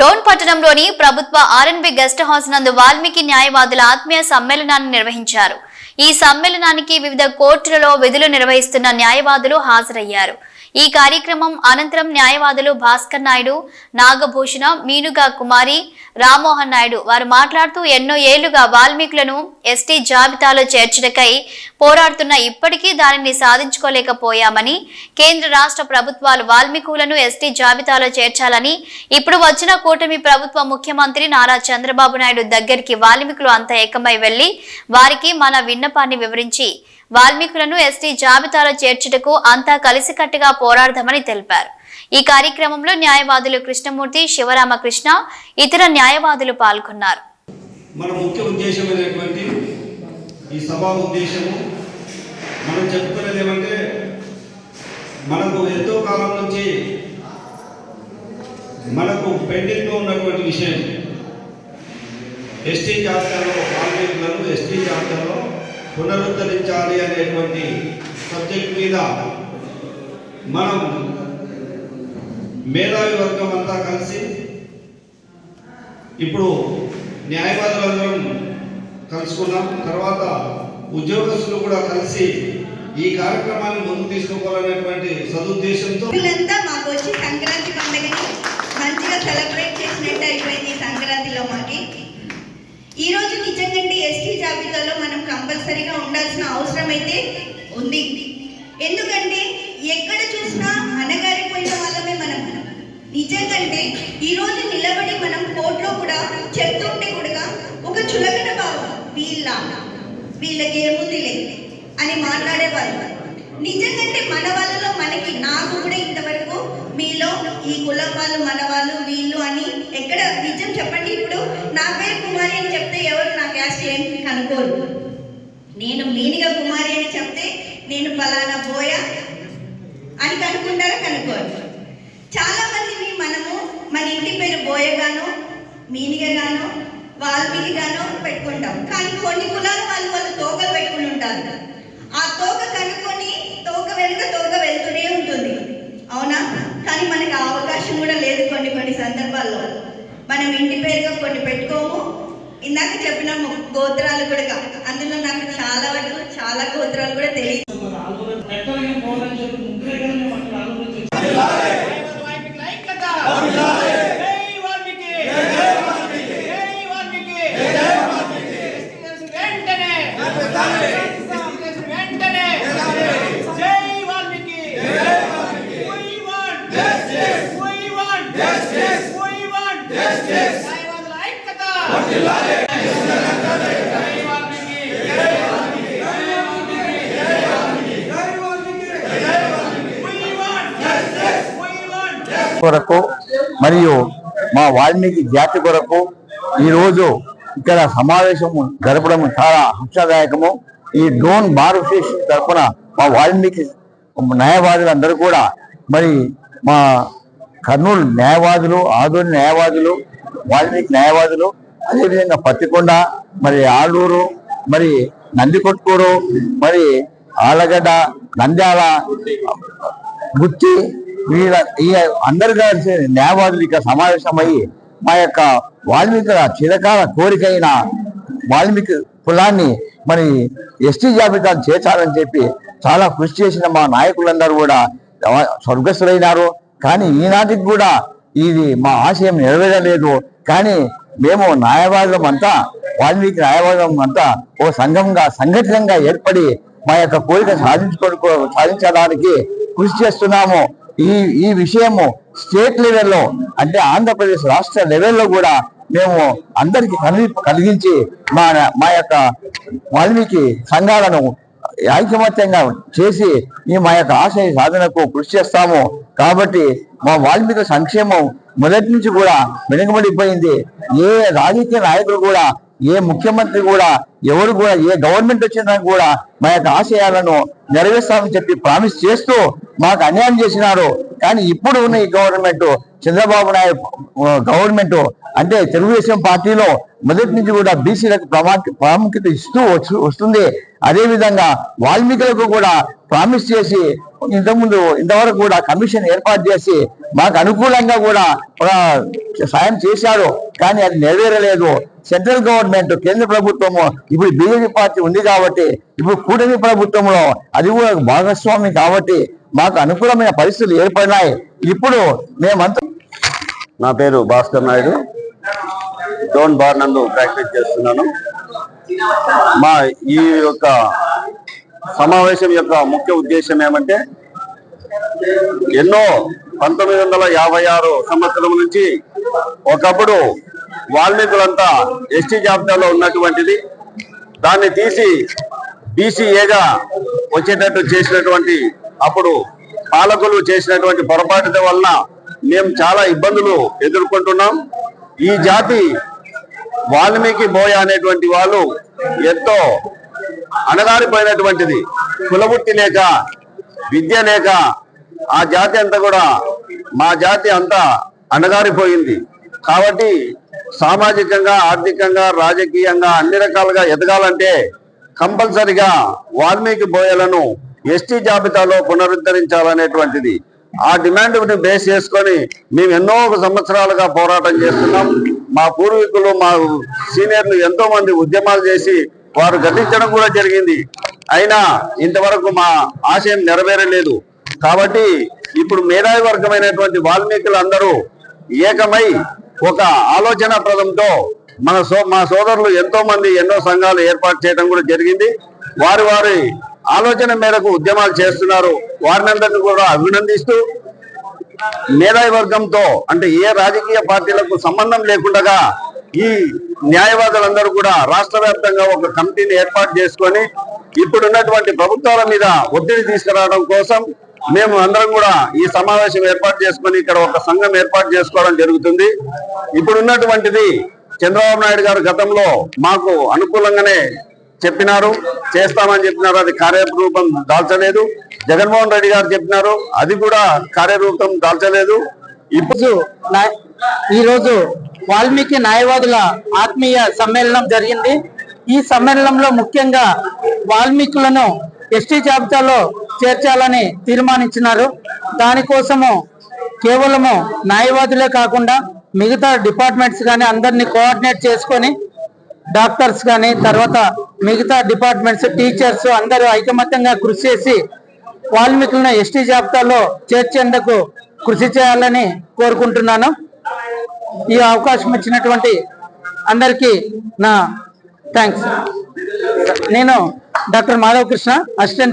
డోన్ పట్టణంలోని ప్రభుత్వ R&B guest house నందు వాల్మీకి న్యాయవాదుల ఆత్మీయ సమ్మేళనాన్ని నిర్వహించారు. ఈ సమ్మేళనానికి వివిధ కోర్టులలో విధులు నిర్వహిస్తున్న న్యాయవాదులు హాజరయ్యారు. ఈ కార్యక్రమం అనంతరం న్యాయవాదులు భాస్కర్ నాయుడు నాగభూషణ మీనుగా కుమారి రామ్మోహన్ నాయుడు. వారు మాట్లాడుతూ ఎన్నో ఏళ్ళుగా వాల్మీకులను ఎస్టీ జాబితాలో చేర్చడకై పోరాడుతున్న ఇప్పటికీ దానిని సాధించుకోలేకపోయామని కేంద్ర రాష్ట్ర ప్రభుత్వాలు వాల్మీకులను ఎస్టీ జాబితాలో చేర్చాలని ఇప్పుడు వచ్చిన కూటమి ప్రభుత్వ ముఖ్యమంత్రి నారా చంద్రబాబు నాయుడు దగ్గరికి వాల్మీకులు అంతా ఏకమై వెళ్ళి వారికి మన విన్నపాన్ని వివరించి వాల్మీకులను ఎస్టీ జాబితాలో చేర్చుటకు అంతా కలిసికట్టుగా పోరాడదామని తెలిపారు. ఈ కార్యక్రమంలో న్యాయవాదులు కృష్ణమూర్తి శివరామకృష్ణ ఇతర న్యాయవాదులు పాల్గొన్నారు. మన ముఖ్య ఉద్దేశమైనటువంటి ఈ సభా ఉద్దేశము మనం చెప్పుకునేది ఏమంటే మనకు ఎంతో కాలం నుంచి మనకు పెండింగ్లో ఉన్నటువంటి విషయం. ఎస్టీ జాబితాలో కార్మికులను ఎస్టీ జాబితాలో పునరుద్ధరించాలి అనేటువంటి సబ్జెక్ట్ మీద మనం మేధావి వర్గం అంతా కలిసి ఇప్పుడు న్యాయవాదులందరం కలుసుకున్నాం. తర్వాత ఉద్యోగస్తులు కూడా కలిసి ఈ కార్యక్రమాన్ని ముందు తీసుకోవాలనేటువంటి సదుద్దేశంతో వీళ్ళంతా మాకు వచ్చి సంక్రాంతి పండుగని మంచిగా సెలబ్రేట్ చేసినట్టు అయిపోయింది సంక్రాంతిలో మాకి. ఈ రోజు నిజంగా ఎస్టీ జాబితాలో మనం కంపల్సరీగా ఉండాల్సిన అవసరం అయితే ఉంది. ఎందుకంటే ఈ రోజు నిలబడి మనం కోర్టులో కూడా చెప్తుంటే కూడా ఒక చులకన భావం వీళ్ళ వీళ్ళకి ఏముందిలే అని మాట్లాడేవాళ్ళు. నిజంగానే మన వాళ్ళలో మనకి నాకు కూడా ఇంతవరకు మీలో ఈ కులం వాళ్ళు మన వాళ్ళు వీళ్ళు అని ఎక్కడ నిజం చెప్పండి ఇప్పుడు? నా పేరు కుమారి అని చెప్తే ఎవరు నా క్యాస్ట్ ఏం కనుకోరు నేను మీనిగా కుమారి అని చెప్తే నేను ఫలానా పోయా అని కనుక్కుంటారా? కనుక్కోరు. చాలా మంది మనము మన ఇంటి పేరు బోయగానో మీనిగగానో వాల్మీకిగానో పెట్టుకుంటాం. కానీ కొన్ని కులాల వాళ్ళు వాళ్ళు తోకలు పెట్టుకుని ఉంటారు. ఆ తోక కనుక్కొని తోక వెనుక తోక వెళ్తూనే ఉంటుంది. అవునా? కానీ మనకి ఆ అవకాశం కూడా లేదు కొన్ని కొన్ని సందర్భాల్లో. మనం ఇంటి పేరుగా కొన్ని పెట్టుకోము. ఇందాక చెప్పినాము గోత్రాలు కూడా అందులో నాకు చాలా వరకు చాలా గోత్రాలు కూడా తెలియదు. కొరకు మరియు మా వాల్మీకి జాతి కొరకు ఈరోజు ఇక్కడ సమావేశము జరపడం చాలా హర్షదాయకము ఈ డ్రోన్ బార్ అసోసియేషన్ తరఫున మా వాల్మీకి న్యాయవాదులందరూ కూడా మరి మా కర్నూలు న్యాయవాదులు ఆదూరి న్యాయవాదులు వాల్మీకి న్యాయవాదులు అదేవిధంగా పత్తికొండ మరి ఆలూరు మరి నందికొట్కూరు మరి ఆలగడ్డ నంద్యాల గుత్తి వీళ్ళ ఈ అందరు కలిసి న్యాయవాదులు ఇక్కడ సమావేశమయ్యి మా యొక్క వాల్మీకుల చిరకాల కోరిక అయిన వాల్మీకి కులాన్ని మరి ఎస్టీ జాబితాను చేర్చాలని చెప్పి చాలా కృషి చేసిన మా నాయకులందరూ కూడా స్వర్గస్థులైనారు. కానీ ఈనాటికి కూడా ఇది మా ఆశయం నెరవేరలేదు. కానీ మేము న్యాయవాదులం అంతా వాల్మీకి న్యాయవాదులం అంతా ఓ సంఘంగా సంఘటితంగా ఏర్పడి మా యొక్క కోరిక సాధించుకో సాధించడానికి కృషి చేస్తున్నాము. ఈ ఈ విషయము స్టేట్ లెవెల్లో అంటే ఆంధ్రప్రదేశ్ రాష్ట్ర లెవెల్లో కూడా మేము అందరికి కలిగి కలిగించి మా మా యొక్క వాల్మీకి సంఘాలను ఐకమత్యంగా చేసి ఈ మా యొక్క ఆశయ సాధనకు కృషి చేస్తాము. కాబట్టి మా వాల్మీకి సంక్షేమం మొదటి నుంచి కూడా వెనుకబడిపోయింది. ఏ రాజకీయ నాయకులు కూడా ఏ ముఖ్యమంత్రి కూడా ఎవరు కూడా ఏ గవర్నమెంట్ వచ్చినా కూడా మా యొక్క ఆశయాలను నెరవేర్స్తామని చెప్పి ప్రామిస్ చేస్తూ మాకు అన్యాయం చేసినారు. కానీ ఇప్పుడు ఉన్న ఈ గవర్నమెంట్ చంద్రబాబు నాయుడు గవర్నమెంట్ అంటే తెలుగుదేశం పార్టీలో మొదటి నుంచి కూడా బీసీలకు ప్రాముఖ్యత ఇస్తూ వస్తుంది. అదే విధంగా వాల్మీకులకు కూడా ప్రామిస్ చేసి ఇంతకుముందు ఇంతవరకు కూడా కమిషన్ ఏర్పాటు చేసి మాకు అనుకూలంగా కూడా సాయం చేశారు కానీ అది నెరవేరలేదు. సెంట్రల్ గవర్నమెంట్ కేంద్ర ప్రభుత్వము ఇప్పుడు బీజేపీ పార్టీ ఉంది కాబట్టి ఇప్పుడు కూటమి ప్రభుత్వంలో అది కూడా భాగస్వామి కాబట్టి మాకు అనుకూలమైన పరిస్థితులు ఏర్పడినాయి. ఇప్పుడు మేమంతా నా పేరు భాస్కర్ నాయుడు. డోన్ బార్ నందు ప్రాక్టీస్ చేస్తున్నాను. మా ఈ యొక్క సమావేశం యొక్క ముఖ్య ఉద్దేశం ఏమంటే ఎన్నో పంతొమ్మిది వందల యాభై ఆరు సంవత్సరం నుంచి ఒకప్పుడు వాల్మీకులంతా ఎస్టీ జాబితాలో ఉన్నటువంటిది. దాన్ని తీసి బీసీఏగా వచ్చేటట్టు చేసినటువంటి అప్పుడు పాలకులు చేసినటువంటి పొరపాటు వలన మేము చాలా ఇబ్బందులు ఎదుర్కొంటున్నాం. ఈ జాతి వాల్మీకి బోయ అనేటువంటి వాళ్ళు ఎంతో అణగారిపోయినటువంటిది. కులబుట్టి లేక విద్య లేక ఆ జాతి అంతా కూడా మా జాతి అంతా అణగారిపోయింది. కాబట్టి సామాజికంగా ఆర్థికంగా రాజకీయంగా అన్ని రకాలుగా ఎదగాలంటే కంపల్సరిగా వాల్మీకి బోయలను ఎస్టీ జాబితాలో పునరుద్ధరించాలనేటువంటిది ఆ డిమాండ్ బేస్ చేసుకొని మేము ఎన్నో సంవత్సరాలుగా పోరాటం చేస్తున్నాం. మా పూర్వీకులు మా సీనియర్లు ఎంతో మంది ఉద్యమాలు చేసి వారు గతించడం కూడా జరిగింది. అయినా ఇంతవరకు మా ఆశయం నెరవేరలేదు. కాబట్టి ఇప్పుడు మేధావి వర్గమైనటువంటి వాల్మీకులు అందరూ ఏకమై ఒక ఆలోచన ప్రదంతో మన సో మా సోదరులు ఎంతో మంది ఎన్నో సంఘాలు ఏర్పాటు చేయడం కూడా జరిగింది. వారి వారి ఆలోచన మేరకు ఉద్యమాలు చేస్తున్నారు. వారిని అందరినీ కూడా అభినందిస్తూ మేధావి వర్గంతో అంటే ఏ రాజకీయ పార్టీలకు సంబంధం లేకుండా ఈ న్యాయవాదులందరూ కూడా రాష్ట్ర వ్యాప్తంగా ఒక కమిటీని ఏర్పాటు చేసుకొని ఇప్పుడున్నటువంటి ప్రభుత్వాల మీద ఒత్తిడి తీసుకురావడం కోసం మేము అందరం కూడా ఈ సమావేశం ఏర్పాటు చేసుకొని ఇక్కడ ఒక సంఘం ఏర్పాటు చేసుకోవడం జరుగుతుంది. ఇప్పుడున్నటువంటిది చంద్రబాబు నాయుడు గారు గతంలో మాకు అనుకూలంగానే చెప్పినారు చేస్తామని చెప్పినారు అది కార్యరూపం దాల్చలేదు. జగన్మోహన్ రెడ్డి గారు చెప్పినారు అది కూడా కార్యరూపం దాల్చలేదు. ఇప్పుడు ఈరోజు వాల్మీకి న్యాయవాదుల ఆత్మీయ సమ్మేళనం జరిగింది. ఈ సమ్మేళనంలో ముఖ్యంగా వాల్మీకులను ఎస్టీ జాబితాలో చేర్చాలని తీర్మానించినారు. దానికోసము కేవలము న్యాయవాదులే కాకుండా మిగతా డిపార్ట్మెంట్స్ కానీ అందరినీ కోఆర్డినేట్ చేసుకొని డాక్టర్స్ కానీ తర్వాత మిగతా డిపార్ట్మెంట్స్ టీచర్స్ అందరూ ఐకమత్యంగా కృషి చేసి వాల్మీకులను ఎస్టీ జాబితాలో చేర్చేందుకు కృషి చేయాలని కోరుకుంటున్నాను. ఈ అవకాశం ఇచ్చినటువంటి అందరికీ నా థ్యాంక్స్ నేను డాక్టర్ మాధవ కృష్ణ అసిస్టెంట్